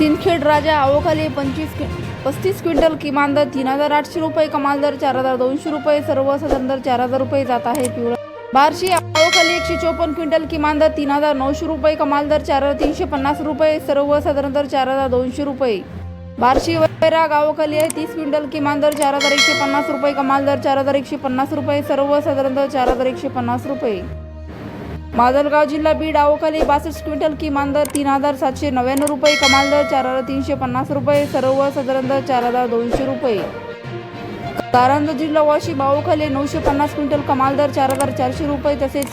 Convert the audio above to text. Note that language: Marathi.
सिंदखेड राजा अवकाली पंचवीस क्वि- पस्तीस क्विंटल किमान दर तीन हजार आठशे रुपये कमाल दर चार हजार दोनशे रुपये सर्वसाधारण दर चार हजार रुपये जात आहे. पिवळा बार्शी आवोखाली एकशे चोपन्न क्विंटल किमान दर तीन हजार नऊशे रुपये कमाल दर चार हजार तीनशे पन्नास रुपये सर्वसाधारण दर चार हजार दोनशे रुपये. बार्शी वैरा आवोखाली आहे तीस क्विंटल किमान दर चार हजार एकशे पन्नास रुपये कमाल दर चार हजार एकशे पन्नास रुपये सर्वसाधारण दर चार हजार एकशे पन्नास रुपये. माजलगाव जिल्हा बीड अवकाली बासष्ट क्विंटल किमान दर तीन हजार सातशे नव्याण्णव रुपये कमाल दर चार हजार तीनशे पन्नास रुपये सर्वसाधारण दर चार हजार दोनशे रुपये. कारंजा जिल्हा वाशी बावखाली नऊशे पन्नास क्विंटल कमाल दर चार हजार चारशे रुपये तसेच